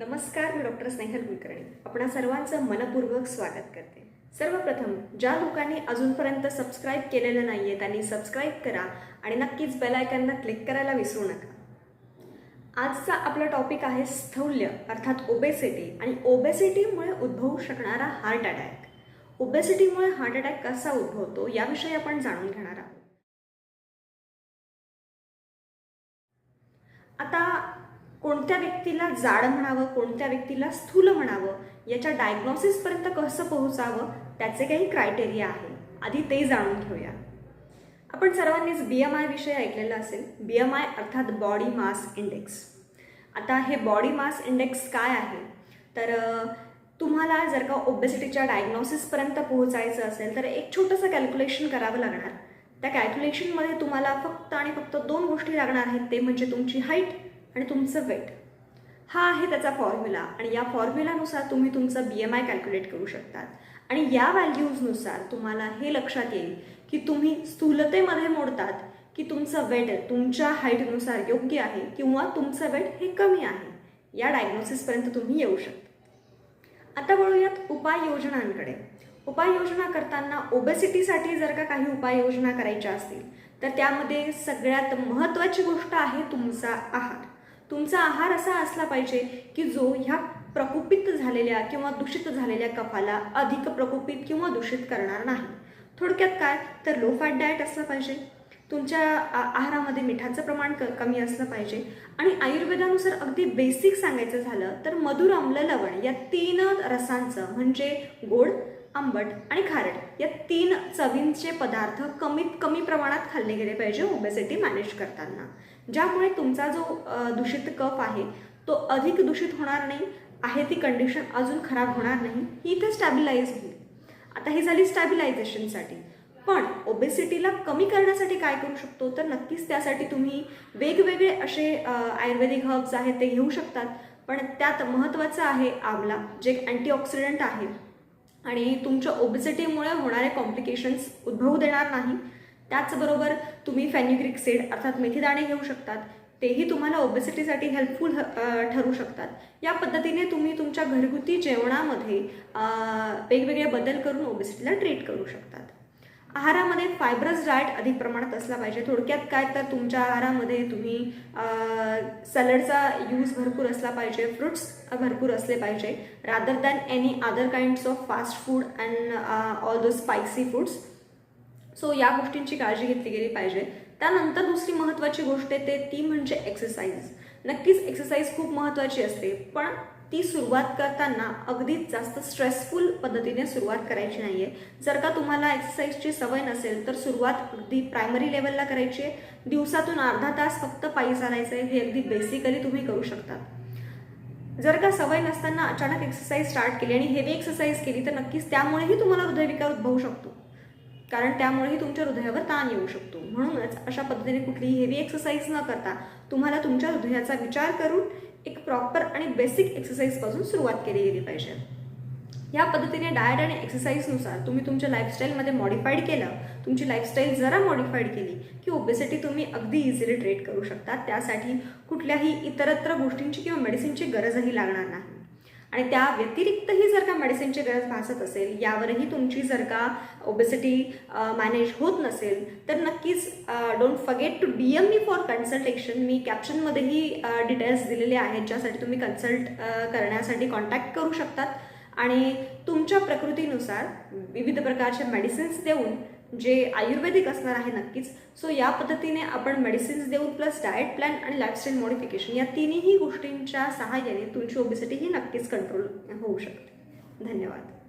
नमस्कार मी डॉक्टर स्नेहल कुलकर्णी. आपणा सर्वांचं मनपूर्वक स्वागत करते. सर्वप्रथम ज्या लोकांनी अजूनपर्यंत सबस्क्राईब केलेलं नाही आहे त्यांनी सबस्क्राईब करा आणि नक्कीच बेलायकांना क्लिक करायला विसरू नका. आजचा आपला टॉपिक आहे स्थौल्य अर्थात ओबेसिटी आणि ओबेसिटीमुळे उद्भवू शकणारा हार्ट अटॅक ओबेसिटीमुळे हार्ट अटॅक कसा उद्भवतो याविषयी आपण जाणून घेणार आहोत. आता कोणत्या व्यक्तीला जाड म्हणावं कोणत्या व्यक्तीला स्थूल म्हणावं याच्या डायग्नॉसिसपर्यंत कसं पोहोचावं त्याचे काही क्रायटेरिया आहे आधी ते जाणून घेऊया. आपण सर्वांनीच बी एम आय विषयी ऐकलेलं असेल. बी एम आय अर्थात बॉडी मास इंडेक्स आता हे बॉडी मास इंडेक्स काय आहे? तर तुम्हाला जर का ओबेसिटीच्या डायग्नॉसिसपर्यंत पोहोचायचं असेल तर एक छोटंसं कॅल्क्युलेशन करावं लागणार. त्या कॅल्क्युलेशनमध्ये तुम्हाला फक्त आणि फक्त दोन गोष्टी लागणार आहेत. ते म्हणजे तुमची हाईट आणि तुमचं वेट हा आहे त्याचा फॉर्म्युला आणि या फॉर्म्युलानुसार तुम्ही तुमचं बी एम आय कॅल्क्युलेट करू शकतात. आणि या व्हॅल्यूजनुसार तुम्हाला हे लक्षात येईल की तुम्ही स्थूलतेमध्ये मोडतात की तुमचं वेट तुमच्या हाईटनुसार योग्य आहे किंवा तुमचं वेट हे कमी आहे. या डायग्नोसिसपर्यंत तुम्ही येऊ शकता. आता वळूयात उपाययोजनांकडे. उपाययोजना करताना ओबेसिटीसाठी जर का काही उपाययोजना करायच्या असतील तर त्यामध्ये सगळ्यात महत्त्वाची गोष्ट आहे तुमचा आहार. तुमचा आहार असा असला पाहिजे की जो ह्या प्रकोपित झालेल्या किंवा दूषित झालेल्या कफाला अधिक प्रकोपित किंवा दूषित करणार नाही. थोडक्यात काय? तर लो फॅट डाएट असलं पाहिजे. तुमच्या आहारामध्ये मिठाचं प्रमाण क कमी असलं पाहिजे. आणि आयुर्वेदानुसार अगदी बेसिक सांगायचं झालं तर मधुर आम्ल लवण या तीन रसांचं म्हणजे गोड आंबट आणि खारट या तीन चवींचे पदार्थ कमीत कमी प्रमाणात खाल्ले गेले पाहिजे ओबेसिटी मॅनेज करताना. ज्यामुळे तुमचा जो दूषित कफ आहे तो अधिक दूषित होणार नाही आहे ती कंडिशन अजून खराब होणार नाही ही इथे स्टॅबिलाईज होईल. आता ही झाली स्टॅबिलायझेशनसाठी पण ओबेसिटीला कमी करण्यासाठी काय करू शकतो? तर नक्कीच त्यासाठी तुम्ही वेगवेगळे असे आयुर्वेदिक हर्ब्स आहेत ते घेऊ शकतात. पण त्यात महत्त्वाचं आहे आमला जे अँटीऑक्सिडंट आहे. आणि तुमच्या ओबेसिटीमुळे होणारे कॉम्प्लिकेशन्स उद्भवू देणार नाही. त्याचबरोबर तुम्ही फॅन्युग्रिक सीड अर्थात मेथीदाणे घेऊ शकतात. तेही तुम्हाला ओबेसिटीसाठी हेल्पफुल ठरू शकतात. या पद्धतीने तुम्ही तुमच्या घरगुती जेवणामध्ये वेगवेगळे बदल करून ओबेसिटीला ट्रीट करू शकतात. आहारामध्ये फायब्रस डाएट अधिक प्रमाणात असला पाहिजे. थोडक्यात काय? तर तुमच्या आहारामध्ये तुम्ही सॅलडचा यूज भरपूर असला पाहिजे. फ्रुट्स भरपूर असले पाहिजे. Rather than any other kinds of fast food and all those spicy foods so या गोष्टींची काळजी घेतली गेली पाहिजे. त्यानंतर दुसरी महत्त्वाची गोष्ट आहे ते ती म्हणजे एक्सरसाइज नक्कीच एक्सरसाइज खूप महत्त्वाची असते. पण ती सुरुवात करताना अगदीच जास्त स्ट्रेसफुल पद्धतीने सुरुवात करायची नाही आहे जर का तुम्हाला एक्सरसाइजची सवय नसेल तर सुरुवात अगदी प्रायमरी लेवलला करायची आहे. दिवसातून अर्धा तास फक्त पायी चालायचं आहे हे अगदी बेसिकली तुम्ही करू शकता. जर का सवय नसताना अचानक एक्सरसाइज स्टार्ट केली आणि हेवी एक्सरसाइज केली तर नक्कीच त्यामुळेही तुम्हाला हृदयविकार उद्भवू शकतो. कारण त्यामुळेही तुमच्या हृदयावर ताण येऊ शकतो. म्हणूनच अशा पद्धतीने कुठलीही हेवी एक्सरसाइज न करता तुम्हाला तुमच्या हृदयाचा विचार करून एक प्रॉपर आणि बेसिक एक्सरसाइजपासून सुरुवात केली गेली पाहिजे. या पद्धतीने डाएट आणि एक्सरसाइजनुसार तुम्ही तुमच्या लाईफस्टाईलमध्ये मॉडिफाईड केलं तुमची लाईफस्टाईल जरा मॉडिफाईड केली की ओबेसिटी तुम्ही अगदी इझिली ट्रीट करू शकता. त्यासाठी कुठल्याही इतरत्र गोष्टींची किंवा मेडिसिनची गरजही लागणार नाही. आणि त्या व्यतिरिक्तही जर का मेडिसिनची गरज भासत असेल यावरही तुमची जर का ओबेसिटी मॅनेज होत नसेल तर नक्कीच don't forget to D M me for consultation मी कॅप्शनमध्येही डिटेल्स दिलेले आहेत ज्यासाठी तुम्ही कन्सल्ट करण्यासाठी कॉन्टॅक्ट करू शकतात. आणि तुमच्या प्रकृतीनुसार विविध प्रकारचे मेडिसिन्स देऊन जे आयुर्वेदिक असणार आहे नक्कीच. सो या पद्धतीने आपण मेडिसिन्स देऊन प्लस डाएट प्लॅन आणि लाईफस्टाईल मॉडिफिकेशन या तिन्ही गोष्टींच्या सहाय्याने तुमची ओबेसिटी ही नक्कीच कंट्रोल होऊ शकते. धन्यवाद.